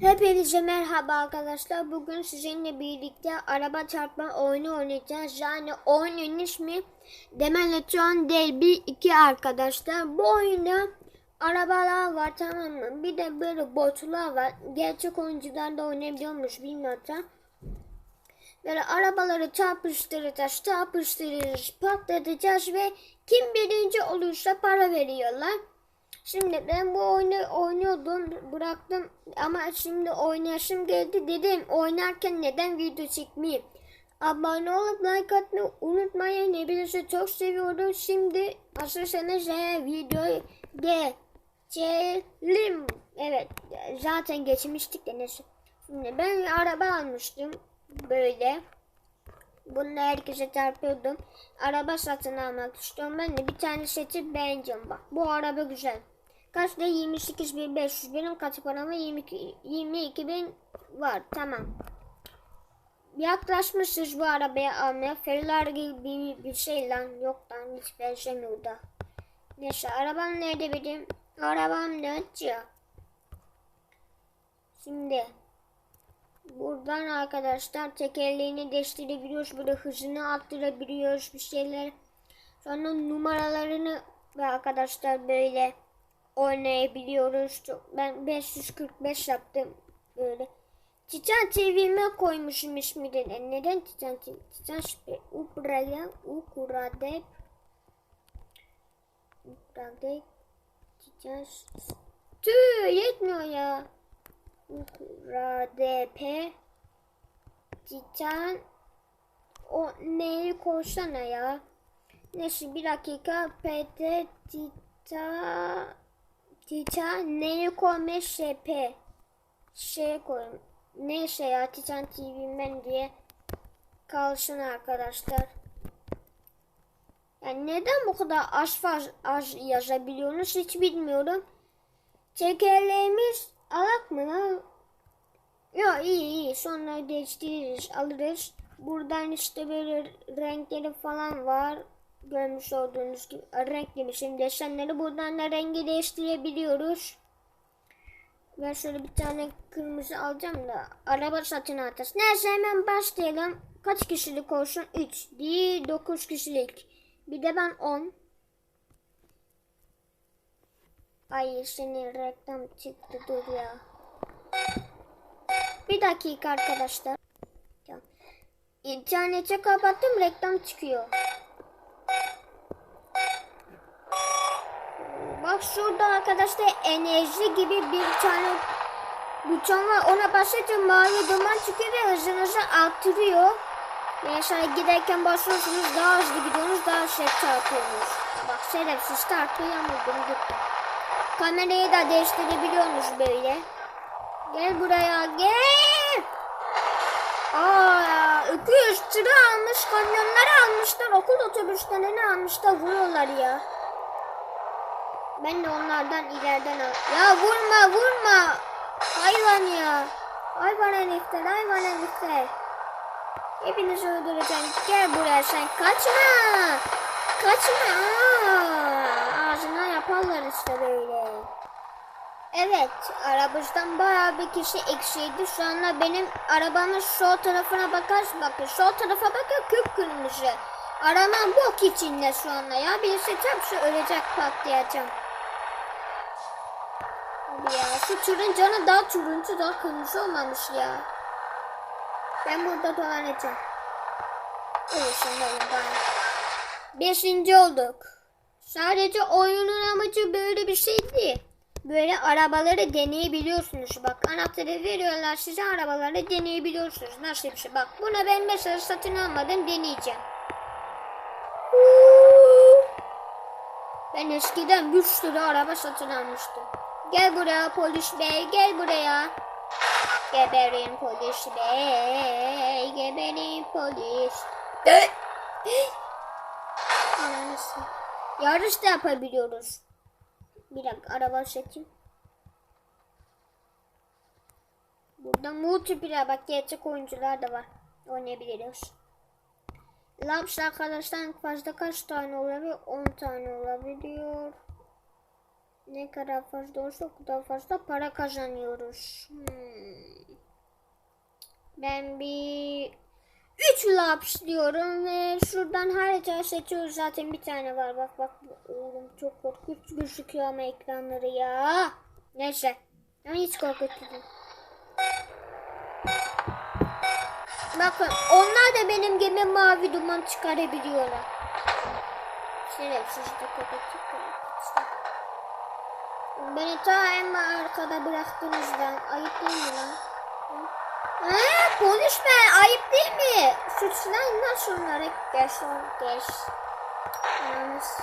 Hepinize merhaba arkadaşlar. Bugün sizinle birlikte araba çarpma oyunu oynayacağız. Yani oyunun ismi Demolition Derby 2 arkadaşlar. Bu oyunda arabalar var tamam mı? Bir de böyle botlar var. Gerçek oyuncular da oynayabiliyormuş bilmiyorum. Böyle arabaları çarpıştıracağız, çarpıştıracağız, patlatacağız ve kim birinci olursa para veriyorlar. Şimdi ben bu oyunu oynuyordum bıraktım ama şimdi oynayışım geldi dedim oynarken neden video çekmeyeyim. Abone olup like atmayı unutmayın. Hepinizi çok seviyorum. Şimdi hazırsanız eğer videoyu geçelim. Evet zaten geçmiştik de neyse. Şimdi ben bir araba almıştım böyle. Bunu herkese çarpıyordum. Araba satın almak istiyorum. Ben de bir tane seti beğeneceğim bak. Bu araba güzel. Kaç da 28.500 benim katı paramı 22 22.000 var. Tamam. Yaklaşmışız bu arabaya almaya. Ferrari gibi bir, bir şey lan. Yok lan hiç benzemiyor da. Neyse arabam nerede benim? Arabam ne ya? Şimdi buradan arkadaşlar tekerleğini değiştirebiliyoruz. Böyle hızını arttırabiliyoruz bir şeyler. Sonra numaralarını ve arkadaşlar böyle oynayabiliyoruz. Ben 545 yaptım böyle. Titan TV'me koymuşum ismini. Neden Titan TV? Titan Spy. Ubraya, Ukurade. Ukurade. Titan Tüh yetmiyor ya. Ukurade Titan o neyi koysana ya. Neyse bir dakika. PT Titan Titan neyi koymuş şepe şey koyayım. Neyse ya Titan TV'men diye kalsın arkadaşlar. Yani neden bu kadar az faz az yazabiliyorsunuz hiç bilmiyorum. Tekerleğimiz alak mı lan? Yok iyi iyi sonra değiştiririz alırız. Buradan işte böyle renkleri falan var görmüş olduğunuz gibi renk demişim desenleri buradan da rengi değiştirebiliyoruz. Ben şöyle bir tane kırmızı alacağım da araba satın alacağız. Neyse hemen başlayalım. Kaç kişilik olsun? 3 değil 9 kişilik. Bir de ben 10. Ay senin reklam çıktı dur ya. Bir dakika arkadaşlar. İnterneti kapattım reklam çıkıyor. Bak şurada arkadaşlar enerji gibi bir tane buton var. Ona basınca mavi duman çıkıyor ve hızınızı arttırıyor. Mesela giderken basıyorsunuz daha hızlı gidiyorsunuz daha şey çarpıyorsunuz. Bak şerefsiz çarpıyor ama gitti. Kamerayı da değiştirebiliyorsunuz böyle. Gel buraya gel. Aa, 200 tırı almış, kamyonları almışlar, okul otobüslerini almışlar, vuruyorlar ya. Ben de onlardan ileriden al. Ya vurma vurma. Hayvan ya. Hayvan herifler hayvan herifler. Hepinizi öldüreceğim. Gel buraya sen kaçma. Kaçma. Aa, ağzına yaparlar işte böyle. Evet arabamızdan bayağı bir kişi eksiydi. Şu anda benim arabamın sol tarafına bakarsın. Bakın sol tarafa bakın kıpkırmızı. Araman bok içinde şu anda ya. Birisi çarpsa ölecek patlayacağım. Abi ya şu turun canı daha turuncu daha kırmızı olmamış ya. Ben burada dolanacağım. Evet şimdi ben. Beşinci olduk. Sadece oyunun amacı böyle bir şey değil. Böyle arabaları deneyebiliyorsunuz. Bak anahtarı veriyorlar size arabaları deneyebiliyorsunuz. Nasıl bir şey? Bak buna ben mesela satın almadan deneyeceğim. Ben eskiden bir sürü araba satın almıştım. Gel buraya polis bey gel buraya. Geberin polis bey geberin polis. Yarış da yapabiliyoruz. Bir dakika araba seçeyim. Burada multiplayer bak gerçek oyuncular da var. Oynayabiliyoruz. Labs arkadaşlar fazla kaç tane olabilir? 10 tane olabiliyor. Ne kadar fazla olursa o kadar fazla para kazanıyoruz. Hmm. Ben bir 3 laps diyorum ve şuradan harita seçiyoruz zaten bir tane var bak bak oğlum çok korkunç gözüküyor ama ekranları ya. Neyse ama hiç korkutucu. Bakın onlar da benim gibi mavi duman çıkarabiliyorlar. Şerefsiz de kapatıp Beni ta en arkada bıraktığınızdan ayıp değil mi lan? Ha, konuşma ayıp değil mi? Suçlayın lan şunları. Geç lan geç. Yalnız.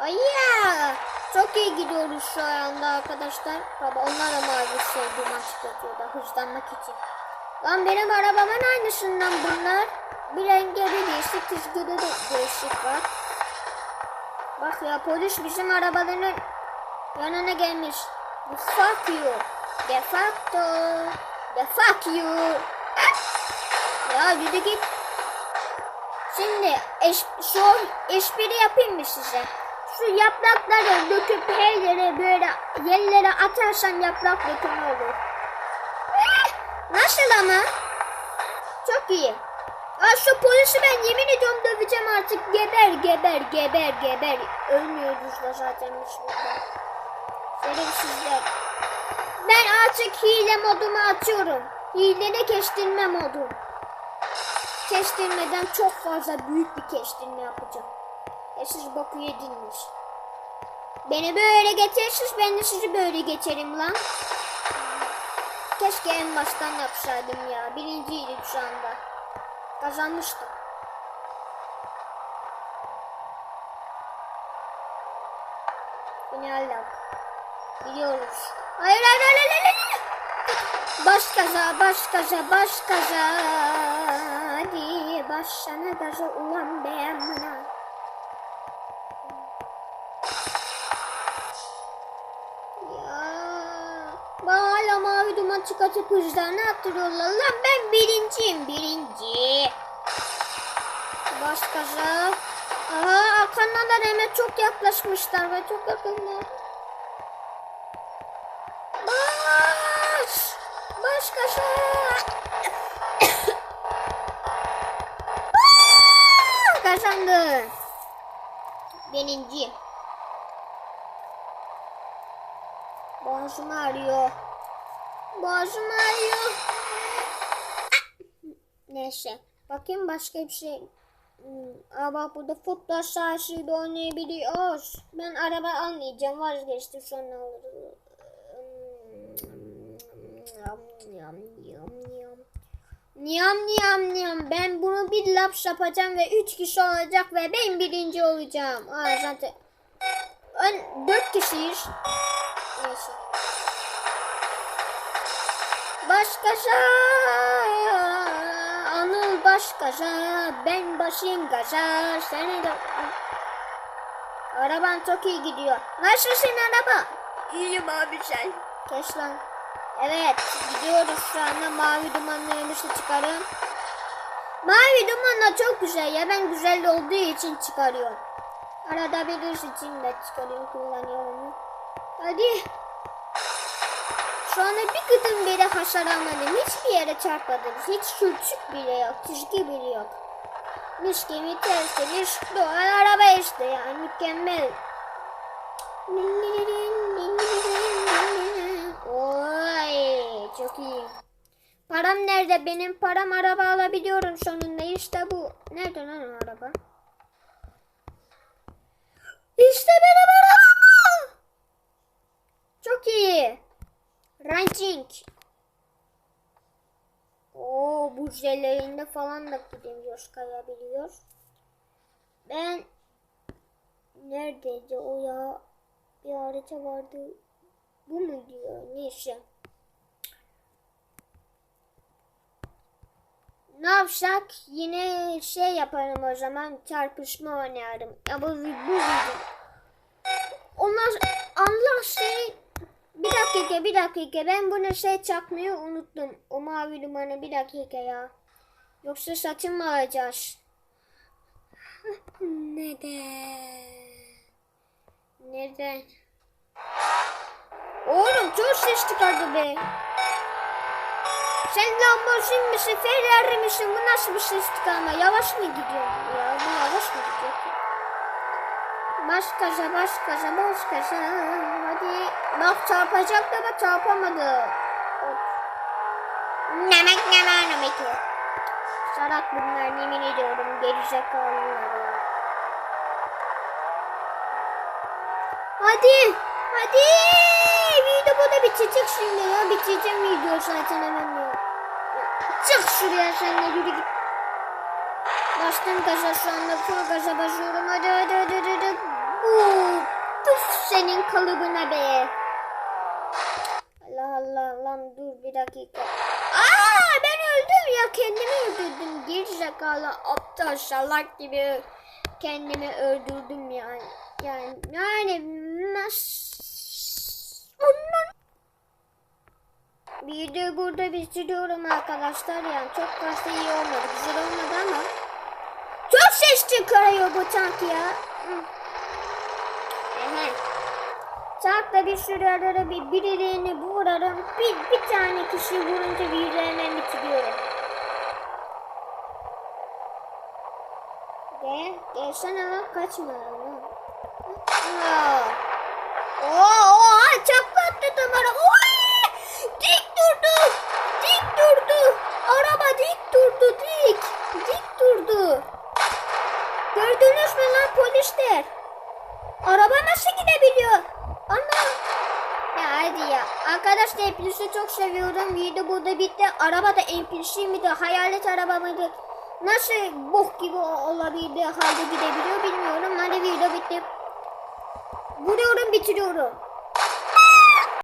Ay ya. Çok iyi gidiyoruz şu anda arkadaşlar. Baba onlar da mavi şey duman çıkartıyor da hızlanmak için. Lan benim arabamın aynısından bunlar. Bir rengi bir değişik çizgide de değişik var. Bak ya polis bizim arabaların yanına gelmiş. The fuck you. De facto. De fuck you. Ya yürü git. Şimdi eş, şu espri yapayım mı size? Şu yaprakları döküp her yere böyle yerlere atarsan yaprak dökümü olur. Eh, Nasıl ama? Çok iyi. Aa, şu polisi ben yemin ediyorum döveceğim artık. Geber geber geber geber. Ölmüyoruz da zaten biz burada. Şerefsizler. Ben artık hile modumu açıyorum. Hilede kestirme modu. Kestirmeden çok fazla büyük bir kestirme yapacağım. E siz boku yediniz. Beni böyle getirirsiniz ben de sizi böyle geçerim lan. Keşke en baştan yapsaydım ya. Birinciydik şu anda. Kazanmıştım. Final lap. Gidiyoruz. Hayır hayır hayır hayır. hayır. Baş kaza, baş kaza, baş kaza. Hadi başlana gaza ulan beğenmene. Bana hala mavi duman çıkartıp hızlarını attırıyorlar. Lan ben birinciyim, birinci. Baş kaza. Aha arkandan da hemen çok yaklaşmışlar ve çok yakınlar. Kaşa! Aa, Kazandı. Birinci. Boğazım ağrıyor. Boğazım ağrıyor. Neyse. Bakayım başka bir şey. Hmm, Aa bak burada futbol sahasıyla oynayabiliyoruz. Ben araba almayacağım. Vazgeçtim sonra alırım. Niyam niyam niyam. Niyam niyam niyam. Ben bunu bir laps yapacağım ve üç kişi olacak ve ben birinci olacağım. Aa zaten. Ön, dört kişiyiz. Neyse. Başkasa. Anıl başkasa. Ben başım gaza. Seni de... Araban çok iyi gidiyor. Nasılsın araba? İyiyim abi sen. Kes lan. Evet gidiyoruz şu anda mavi dumanlarımızı çıkarıyorum. Mavi dumanlar çok güzel ya ben güzel olduğu için çıkarıyorum. Arada bir iş için de çıkarıyorum kullanıyorum. Hadi. Şu anda bir gıdım bile hasar almadım. Hiçbir yere çarpmadım. Hiç sürçük bile yok. Çizgi bile yok. Mis gibi tertemiz doğal araba işte yani mükemmel. Param nerede? Benim param araba alabiliyorum sonunda. İşte bu. Nerede lan araba? İşte benim arabam. Çok iyi. Ranking. Oo bu jellerinde falan da gidemiyoruz, kayabiliyoruz. Ben neredeydi o ya? Bir harita vardı. Bu mu diyor? Neyse. Ne yapsak? Yine şey yaparım o zaman. Çarpışma oynarım. Ya bu, bu video. Ondan Allah seni bir dakika bir dakika ben bunu şey çakmayı unuttum. O mavi dumanı bir dakika ya. Yoksa satın mı alacağız? Neden? Neden? Oğlum çok ses çıkardı be. Sen Lamborghini misin, Ferrari misin? Bu nasıl bir seslik ama? Yavaş mı gidiyor? Ya bu yavaş mı gidiyor? Baş kaza, baş kaza, baş kaza. Hadi. Bak çarpacak da bak çarpamadı. Nemek nemek nemek. Sarat bunlar yemin ediyorum gerizekalılar ya. Hadi. Hadi. Bitecek şimdi ya. Biteceğim video zaten hemen ya. Çık şuraya sen de yürü git. Bastım gaza şu anda full gaza basıyorum. Hadi hadi hadi hadi. hadi. Uuu. Püf senin kalıbına be. Allah Allah lan dur bir dakika. Aa ben öldüm ya kendimi öldürdüm. Gerizekalı aptal salak gibi kendimi öldürdüm yani. Yani yani nasıl? De burada bitiriyorum arkadaşlar yani çok fazla iyi olmadı güzel olmadı ama çok ses çıkarıyor bu tank ya. Tankla bir sürü arada bir birilerini vurarım. Bir, bir tane kişi vurunca bir hemen bitiriyorum. Gel, gelsene lan kaçma lan. Aa. Oo, oha çaklattı damara. Oy! Dik durdu. Dik durdu. Araba dik durdu dik. Dik durdu. Gördünüz mü lan polisler? Araba nasıl gidebiliyor? Ana. Ya hadi ya. Arkadaşlar hepinizi çok seviyorum. Video burada bitti. Araba da NPC miydi? Hayalet araba mıydı? Nasıl bok gibi olabildi halde gidebiliyor bilmiyorum. Hadi video bitti. Vuruyorum bitiriyorum.